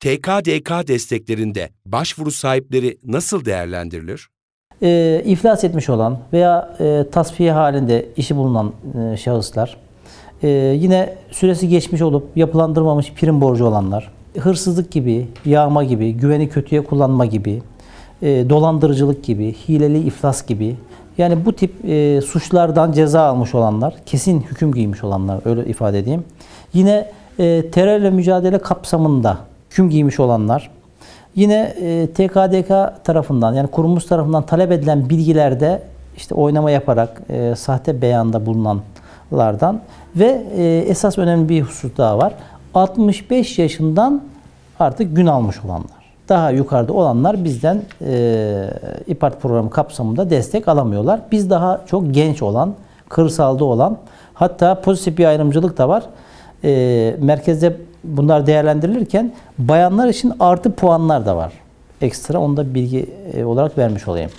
TKDK desteklerinde başvuru sahipleri nasıl değerlendirilir? e, iflas etmiş olan veya e, tasfiye halinde işi bulunan e, şahıslar, e, yine süresi geçmiş olup yapılandırmamış prim borcu olanlar, hırsızlık gibi, yağma gibi, güveni kötüye kullanma gibi, e, dolandırıcılık gibi, hileli iflas gibi, yani bu tip e, suçlardan ceza almış olanlar, kesin hüküm giymiş olanlar öyle ifade edeyim. Yine e, terörle mücadele kapsamında hüküm giymiş olanlar, Yine e, TKDK tarafından yani kurumumuz tarafından talep edilen bilgilerde işte oynama yaparak e, sahte beyanda bulunanlardan ve e, esas önemli bir husus daha var. 65 yaşından artık gün almış olanlar. Daha yukarıda olanlar bizden e, İPART programı kapsamında destek alamıyorlar. Biz daha çok genç olan, kırsalda olan hatta pozitif bir ayrımcılık da var. E, merkezde bunlar değerlendirilirken bayanlar için artı puanlar da var. Ekstra onu da bilgi e, olarak vermiş olayım.